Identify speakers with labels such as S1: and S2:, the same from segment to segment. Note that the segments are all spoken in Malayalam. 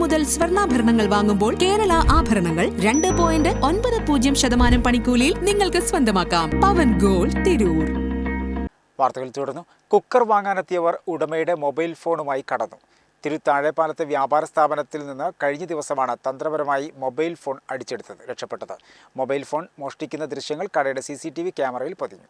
S1: മുതൽ സ്വർണാഭരണങ്ങൾ വാങ്ങുമ്പോൾ കേരള ആഭരണങ്ങൾ രണ്ട് പോയിന്റ് ഒൻപത് പൂജ്യം ശതമാനം പണിക്കൂലിയിൽ നിങ്ങൾക്ക് സ്വന്തമാക്കാം. പവൻ ഗോൾ തിരൂർ.
S2: വാർത്തകൾ തുടർന്നു. കുക്കർ വാങ്ങാനെത്തിയവർ ഉടമയുടെ മൊബൈൽ ഫോണുമായി കടന്നു. തിരുത്താഴെപ്പാലത്തെ വ്യാപാര സ്ഥാപനത്തിൽ നിന്ന് കഴിഞ്ഞ ദിവസമാണ് തന്ത്രപരമായി മൊബൈൽ ഫോൺ അടിച്ചെടുത്തത് രക്ഷപ്പെട്ടത്. മൊബൈൽ ഫോൺ മോഷ്ടിക്കുന്ന ദൃശ്യങ്ങൾ കടയുടെ സി ക്യാമറയിൽ പതിഞ്ഞു.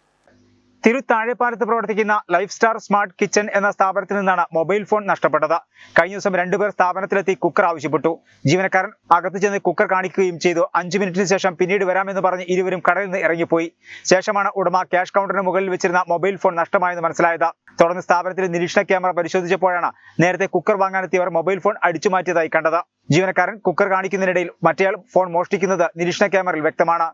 S2: തിരുത്താഴെപ്പാലത്ത് പ്രവർത്തിക്കുന്ന ലൈഫ് സ്റ്റാർ സ്മാർട്ട് കിച്ചൺ എന്ന സ്ഥാപനത്തിൽ നിന്നാണ് മൊബൈൽ ഫോൺ നഷ്ടപ്പെട്ടത്. കഴിഞ്ഞ ദിവസം രണ്ടുപേർ സ്ഥാപനത്തിലെത്തി കുക്കർ ആവശ്യപ്പെട്ടു. ജീവനക്കാരൻ അകത്ത് ചെന്ന് കുക്കർ കാണിക്കുകയും ചെയ്തു. അഞ്ചു മിനിറ്റിന് ശേഷം പിന്നീട് വരാമെന്ന് പറഞ്ഞ് ഇരുവരും കടയിൽ നിന്ന് ഇറങ്ങിപ്പോയി. ശേഷമാണ് ഉടമ ക്യാഷ് കൗണ്ടറിന് മുകളിൽ വെച്ചിരുന്ന മൊബൈൽ ഫോൺ നഷ്ടമായെന്ന് മനസ്സിലായത്. തുടർന്ന് സ്ഥാപനത്തിലെ നിരീക്ഷണ ക്യാമറ പരിശോധിച്ചപ്പോഴാണ് നേരത്തെ കുക്കർ വാങ്ങാനെത്തിയവർ മൊബൈൽ ഫോൺ അടിച്ചു മാറ്റിയതായി കണ്ടത്. ജീവനക്കാരൻ കുക്കർ കാണിക്കുന്നതിനിടയിൽ മറ്റേയാൾ ഫോൺ മോഷ്ടിക്കുന്നത് നിരീക്ഷണ ക്യാമറയിൽ വ്യക്തമാണ്.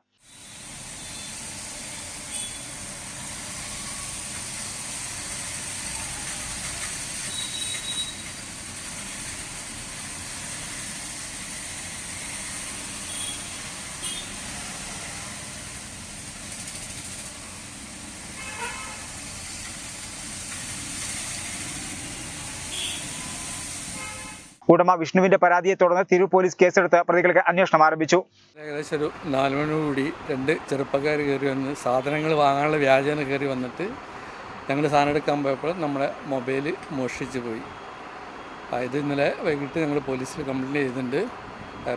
S2: ഉടമ വിഷ്ണുവിന്റെ പരാതിയെ തുടർന്ന് തിരൂർ പോലീസ് കേസെടുത്ത് പ്രതികൾക്ക് അന്വേഷണം ആരംഭിച്ചു.
S3: ഏകദേശം ഒരു നാല് മണിയോടുകൂടി രണ്ട് ചെറുപ്പക്കാർ കയറി വന്ന് സാധനങ്ങൾ വാങ്ങാനുള്ള വ്യാജന കയറി വന്നിട്ട് ഞങ്ങൾ സാധനം എടുക്കാൻ പോയപ്പോൾ നമ്മുടെ മൊബൈൽ മോഷ്ടിച്ച് പോയി. ഇത് ഇന്നലെ വൈകിട്ട് ഞങ്ങൾ പോലീസിൽ കംപ്ലയിന്റ് ചെയ്തിട്ടുണ്ട്.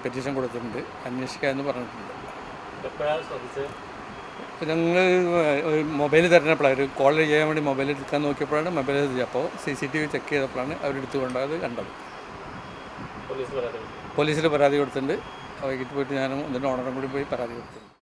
S3: പെറ്റീഷൻ കൊടുത്തിട്ടുണ്ട്. അന്വേഷിക്കാമെന്ന് പറഞ്ഞിട്ടുണ്ട്. ഞങ്ങൾ ഒരു മൊബൈൽ തരുന്നപ്പോഴാണ് ഒരു കോൾ ചെയ്യാൻ വേണ്ടി മൊബൈൽ എടുക്കാൻ നോക്കിയപ്പോഴാണ് മൊബൈൽ അപ്പോൾ C C T V check ചെയ്തപ്പോഴാണ് അവരെടുത്തുകൊണ്ടത് കണ്ടത്. പോലീസിൽ പരാതി കൊടുത്തിട്ടുണ്ട്. വൈകിട്ട് പോയിട്ട് ഞാനും ഇതിന്റെ ഓണറും കൂടി പോയി പരാതി കൊടുത്തിട്ടുണ്ട്.